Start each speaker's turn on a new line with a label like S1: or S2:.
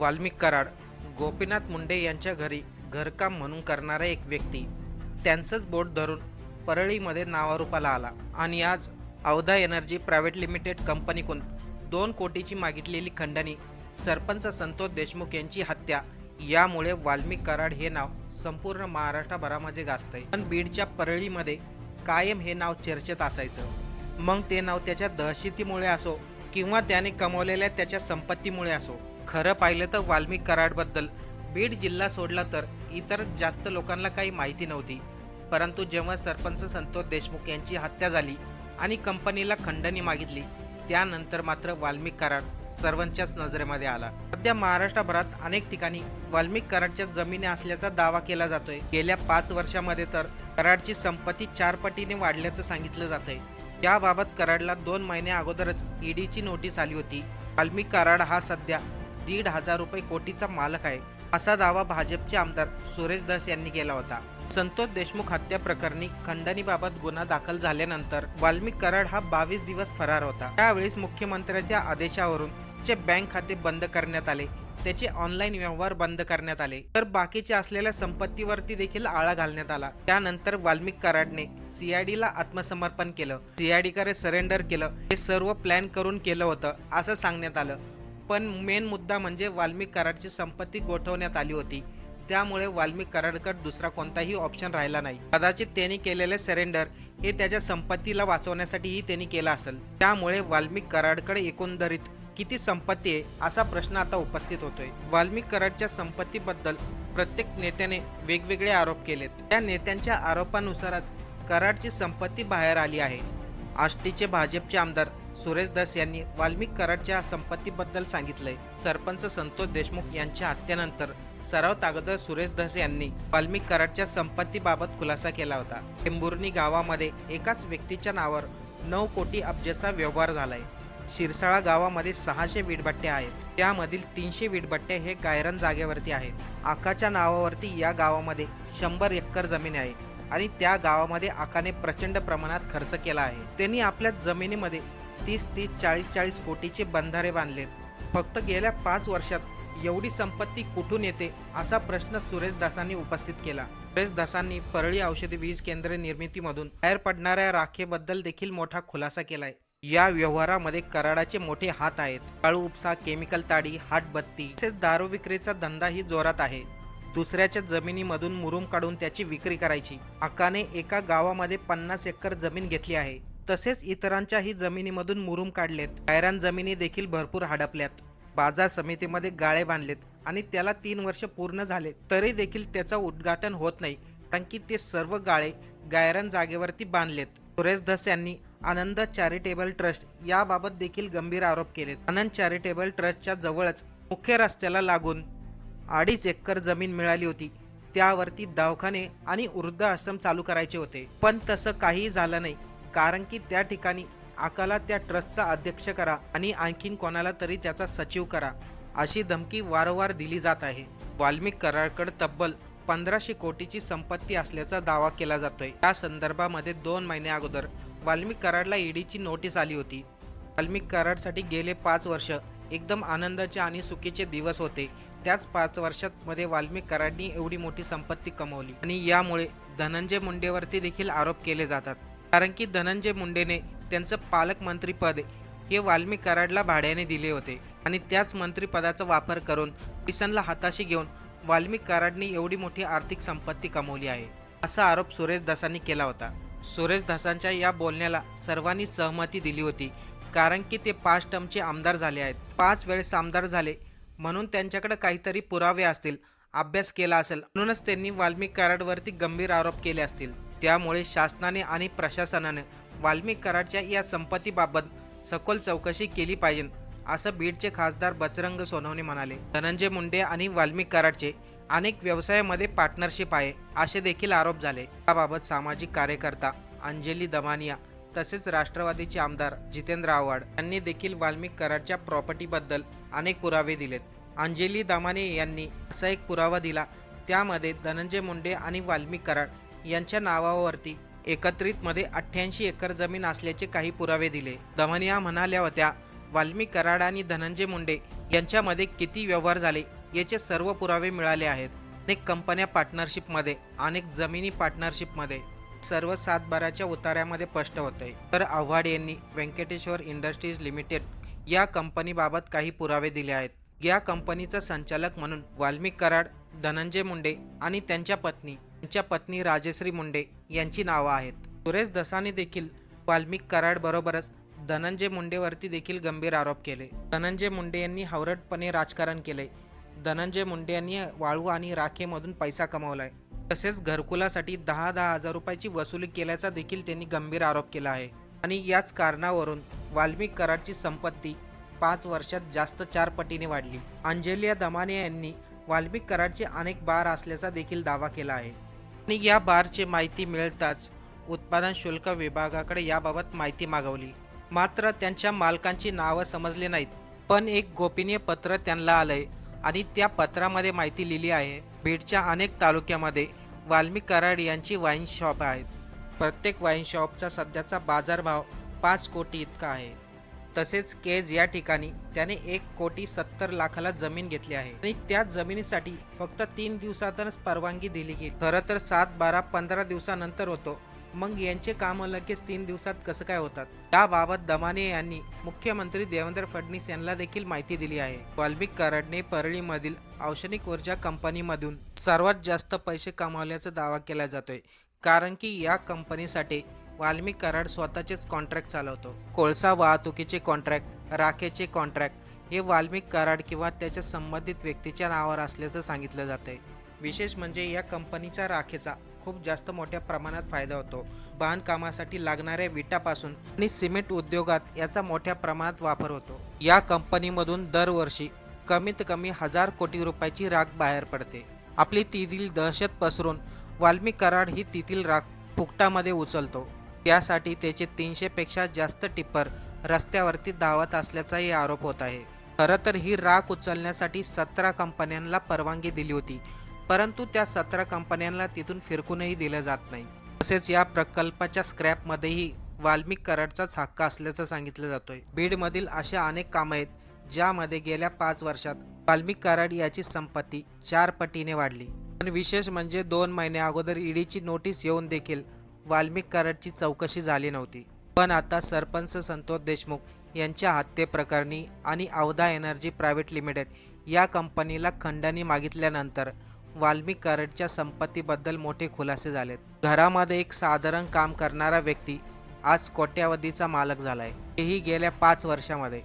S1: वाल्मिक कराड गोपीनाथ मुंडे यांच्या घरी घरकाम म्हणून करणारा एक व्यक्ती. त्यांचंच बोट धरून परळीमध्ये नावारूपाला आला आणि आज अवधा एनर्जी प्रायव्हेट लिमिटेड कंपनीकडून दोन कोटीची मागितलेली खंडणी सरपंच संतोष देशमुख यांची हत्या यामुळे वाल्मिक कराड हे नाव संपूर्ण महाराष्ट्रभरामध्ये गाजतंय. पण बीडच्या परळीमध्ये कायम हे नाव चर्चेत असायचं. मग ते नाव त्याच्या दहशतीमुळे असो किंवा त्याने कमवलेल्या त्याच्या संपत्तीमुळे असो खरं पाहिलं तर वाल्मिक कराडबद्दल. बीड जिल्हा सोडला तर इतर जास्त लोकांना काही माहिती नव्हती. परंतु जेव्हा सरपंच संतोष देशमुख यांची हत्या झाली आणि कंपनीला खंडणी मागितली त्यानंतर मात्र वाल्मिक कराड सर्वांच्याच नजरेमध्ये आला. सध्या महाराष्ट्रभरात अनेक ठिकाणी वाल्मिक कराडच्या जमिनी असल्याचा दावा केला जातोय. गेल्या पाच वर्षामध्ये तर कराडची संपत्ती चार पटीने वाढल्याचं सांगितलं जातंय. याबाबत कराडला दोन महिने अगोदरच ईडीची नोटीस आली होती. वाल्मिक कराड हा सध्या दीड हजार रुपये कोटीचा मालक आहे असा दावा भाजपचे आमदार सुरेश दास यांनी केला होता. संतोष देशमुख हत्या प्रकरणी खंडणीबाबत गुन्हा दाखल झाल्यानंतर वाल्मिक कराड हा बावीस दिवस फरार होता. त्यावेळेस मुख्यमंत्र्यांच्या आदेशावरून चे बँक खाते बंद करण्यात आले त्याचे ऑनलाईन व्यवहार बंद करण्यात आले. तर बाकीच्या असलेल्या संपत्तीवरती देखील आळा घालण्यात आला. त्यानंतर वाल्मिक कराडने सीआयडीला आत्मसमर्पण केलं. सीआयडीकडे सरेंडर केलं. हे सर्व प्लॅन करून केलं होतं असं सांगण्यात आलं. पण मेन मुद्दा म्हणजे वाल्मिक कराडची संपत्ती गोठवण्यात आली होती. त्यामुळे वाल्मिक कराडकड दुसरा कोणताही ऑप्शन राहिला नाही. कदाचित त्यांनी केलेले सरेंडर हे त्याच्या संपत्तीला वाचवण्यासाठीही त्यांनी केलं असेल. त्यामुळे वाल्मिक कराडकड एकंदरीत किती संपत्ती आहे असा प्रश्न आता उपस्थित होतोय. वाल्मिक कराडच्या संपत्तीबद्दल प्रत्येक नेत्याने वेगवेगळे आरोप केलेत. त्या नेत्यांच्या आरोपानुसारच कराडची संपत्ती बाहेर आली आहे. आष्टीचे भाजपचे आमदार सुरेश दास यांनी वाल्मिक कराडच्या संपत्तीबद्दल सांगितलंय. सरपंच संतोष देशमुख यांच्या हत्येनंतर सराव तागदर सुरेश धस यांनी वाल्मिक कराडच्या संपत्तीबाबत खुलासा केला होता. टेंबुर्णी गावामध्ये एकाच व्यक्तीच्या नावावर नऊ कोटी अब्जेचा व्यवहार झालाय. शिरसाळा गावामध्ये सहाशे वीटभट्ट्या आहेत. त्यामधील तीनशे वीटभट्ट्या हे गायरन जागेवरती आहेत. आकाच्या नावावरती या गावामध्ये शंभर एकर जमीन आहे आणि त्या गावामध्ये आकाने प्रचंड प्रमाणात खर्च केला आहे. त्यांनी आपल्या जमिनीमध्ये तीस तीस चाळीस चाळीस कोटीचे बंधारे बांधलेत. फक्त गेल्या पाच वर्षात एवढी संपत्ती कुठून येते असा प्रश्न सुरेश दासांनी उपस्थित केला. सुरेश दासांनी परळी औषधी वीज केंद्र निर्मितीमधून बाहेर पडणाऱ्या राखेबद्दल देखील मोठा खुलासा केलाय. या व्यवहारामध्ये कराडाचे मोठे हात आहेत. काळू उपसा केमिकल ताडी हाटबत्ती तसेच दारू विक्रीचा धंदाही जोरात आहे. दुसऱ्याच्या जमिनीमधून मुरुम काढून त्याची विक्री करायची. अकाने एका गावामध्ये पन्नास एकर जमीन घेतली आहे. तसेच इतरांच्याही जमिनीमधून मुरुम काढलेत. गायरान जमिनी देखील भरपूर हडपल्यात. बाजार समितीमध्ये गाळे बांधलेत आणि त्याला तीन वर्ष पूर्ण झाले. तरी देखील त्याचं उद्घाटन होत नाही कारण की ते सर्व गाळे गायरान जागेवरती बांधलेत. सुरेश धस यांनी आनंद चॅरिटेबल ट्रस्ट याबाबत देखील गंभीर आरोप केलेत. आनंद चॅरिटेबल ट्रस्टच्या जवळच मुख्य रस्त्याला लागून अडीच एकर जमीन मिळाली होती. त्यावरती दवाखाने आणि वृद्ध आश्रम चालू करायचे होते. पण तसं काहीही झालं नाही. कारण की त्या ठिकाणी आकाला त्या ट्रस्टचा अध्यक्ष करा आणि आणखीन कोणाला तरी त्याचा सचिव करा अशी धमकी वारंवार दिली जात आहे. वाल्मिक कराडकड तब्बल पंधराशे कोटीची संपत्ती असल्याचा दावा केला जातोय. या संदर्भामध्ये दोन महिने अगोदर वाल्मिक कराडला ईडीची नोटीस आली होती. वाल्मिक कराडसाठी गेले पाच वर्ष एकदम आनंदाचे आणि सुखीचे दिवस होते. त्याच पाच वर्षात मध्ये वाल्मिक कराडनी एवढी मोठी संपत्ती कमवली आणि यामुळे धनंजय मुंडेवरती देखील आरोप केले जातात. कारण की धनंजय मुंडेने त्यांचं पालकमंत्रीपद हे वाल्मी कराडला भाड्याने दिले होते. आणि त्याच मंत्रिपदाचा वापर करून किसनला हाताशी घेऊन वाल्मी कराडनी एवढी मोठी आर्थिक संपत्ती कमवली आहे असा आरोप सुरेश दासांनी केला होता. सुरेश दासांच्या या बोलण्याला सर्वांनी सहमती दिली होती कारण की ते पाच टर्मचे आमदार झाले आहेत. पाच वेळेस आमदार झाले म्हणून त्यांच्याकडे काहीतरी पुरावे असतील अभ्यास केला असेल म्हणूनच त्यांनी वाल्मिक कराडवरती गंभीर आरोप केले असतील. त्यामुळे शासनाने आणि प्रशासनाने वाल्मिक कराडच्या या संपत्तीबाबत सखोल चौकशी केली पाहिजे असं बीडचे खासदार बजरंग सोनवणे म्हणाले. धनंजय मुंडे आणि वाल्मिक कराडचे अनेक व्यवसायामध्ये पार्टनरशिप आहे असे देखील आरोप झाले. याबाबत सामाजिक कार्यकर्ता अंजली दमानिया तसेच राष्ट्रवादीचे आमदार जितेंद्र आव्हाड यांनी देखील वाल्मिक कराडच्या प्रॉपर्टीबद्दल अनेक पुरावे दिलेत. अंजली दमाने यांनी असा एक पुरावा दिला त्यामध्ये धनंजय मुंडे आणि वाल्मिक कराड यांच्या नावावरती एकत्रितमध्ये अठ्ठ्याऐंशी एकर जमीन असल्याचे काही पुरावे दिले. दमनिया म्हणाल्या होत्या वाल्मी कराड आणि धनंजय मुंडे यांच्यामध्ये किती व्यवहार झाले याचे सर्व पुरावे मिळाले आहेत. अनेक कंपन्या पार्टनरशिपमध्ये अनेक जमिनी पार्टनरशिपमध्ये सर्व सातबाराच्या उतार्यामध्ये स्पष्ट होते. तर आव्हाड यांनी व्यंकटेश्वर इंडस्ट्रीज लिमिटेड या कंपनीबाबत काही पुरावे दिले आहेत. या कंपनीचा संचालक म्हणून वाल्मिक कराड धनंजय मुंडे आणि त्यांच्या पत्नी त्यांच्या पत्नी राजश्री मुंडे यांची नावं आहेत. सुरेश दसाने देखील वाल्मिक कराड बरोबरच धनंजय मुंडेवरती देखील गंभीर आरोप केले. धनंजय मुंडे यांनी हवरटपणे राजकारण केले. धनंजय मुंडे यांनी वाळू आणि राखेमधून पैसा कमवलाय. तसेच घरकुलासाठी दहा दहा हजार रुपयाची वसुली केल्याचा देखील त्यांनी गंभीर आरोप केला आहे. आणि याच कारणावरून वाल्मिक कराडची संपत्ती पाच वर्षात जास्त चार पटीने वाढली. अंजेलिया दमाने यांनी वाल्मिक कराडचे अनेक बार असल्याचा देखील दावा केला आहे. आणि या बारची माहिती मिळताच उत्पादन शुल्क विभागाकडे याबाबत माहिती मागवली. मात्र त्यांच्या मालकांची नावं समजली नाहीत. पण एक गोपनीय पत्र त्यांना आलंय आणि त्या पत्रामध्ये माहिती लिहिली आहे. बीडच्या अनेक तालुक्यामध्ये वाल्मिक कराड यांची वाईन शॉप आहेत प्रत्येक वाईन शॉपचा सध्याचा बाजारभाव पाच कोटी इतका आहे. तसेच केज या ठिकाणी त्याने एक कोटी सत्तर लाखाला जमीन घेतली आहे. आणि त्या जमिनीसाठी फक्त तीन दिवसातच परवानगी दिली गेली. खरं तर सात बारा पंधरा दिवसानंतर होतो. मग यांचे काम लगेच तीन दिवसात कसं काय होतात? त्याबाबत दमाने यांनी मुख्यमंत्री देवेंद्र फडणवीस यांना देखील माहिती दिली आहे. वाल्मिक कराडने परळीमधील औषधिक ऊर्जा कंपनीमधून सर्वात जास्त पैसे कमावल्याचा दावा केला जातोय. कारण की या कंपनीसाठी वाल्मिक कराड स्वतःचेच कॉन्ट्रॅक्ट चालवतो. कोळसा वाहतुकीचे कॉन्ट्रॅक्ट राखेचे कॉन्ट्रॅक्ट हे वाल्मिक कराड किंवा त्याच्या संबंधित व्यक्तीच्या नावावर असल्याचं सांगितलं जातंय. विशेष म्हणजे या कंपनीचा राखेचा खूप जास्त मोठ्या प्रमाणात फायदा होतो. बांधकामासाठी लागणाऱ्या विटापासून आणि सिमेंट उद्योगात याचा मोठ्या प्रमाणात वापर होतो. या कंपनीमधून दरवर्षी कमीत कमी हजार कोटी रुपयाची राख बाहेर पडते. आपली तिथील दहशत पसरून वाल्मिक कराड ही तेथील राख फुकटामध्ये उचलतो. त्यासाठी त्याचे तीनशेपेक्षा जास्त टिप्पर रस्त्यावरती धावत असल्याचाही आरोप होत आहे. खरं तर ही राख उचलण्यासाठी सतरा कंपन्यांना परवानगी दिली होती परंतु त्या सतरा कंपन्यांना तिथून फिरकूनही दिलं जात नाही. तसेच या प्रकल्पाच्या स्क्रॅपमध्येही वाल्मिक कराडचाच हक्क असल्याचं सांगितलं जातोय. बीडमधील अशा अनेक कामं आहेत ज्यामध्ये गेल्या पाच वर्षात वाल्मिक कराड याची संपत्ती चार पटीने वाढली. पण विशेष म्हणजे दोन महिने अगोदर ईडीची नोटीस येऊन देखील वाल्मिक कराडची चौकशी झाली नव्हती. पण आता सरपंच संतोष देशमुख यांच्या हत्येप्रकरणी आणि अवधा एनर्जी प्रायव्हेट लिमिटेड या कंपनीला खंडणी मागितल्यानंतर वाल्मिक कराडच्या संपत्तीबद्दल मोठे खुलासे झालेत. घरामध्ये एक साधारण काम करणारा व्यक्ती आज कोट्यावधीचा मालक झालाय. तेही गेल्या पाच वर्षामध्ये.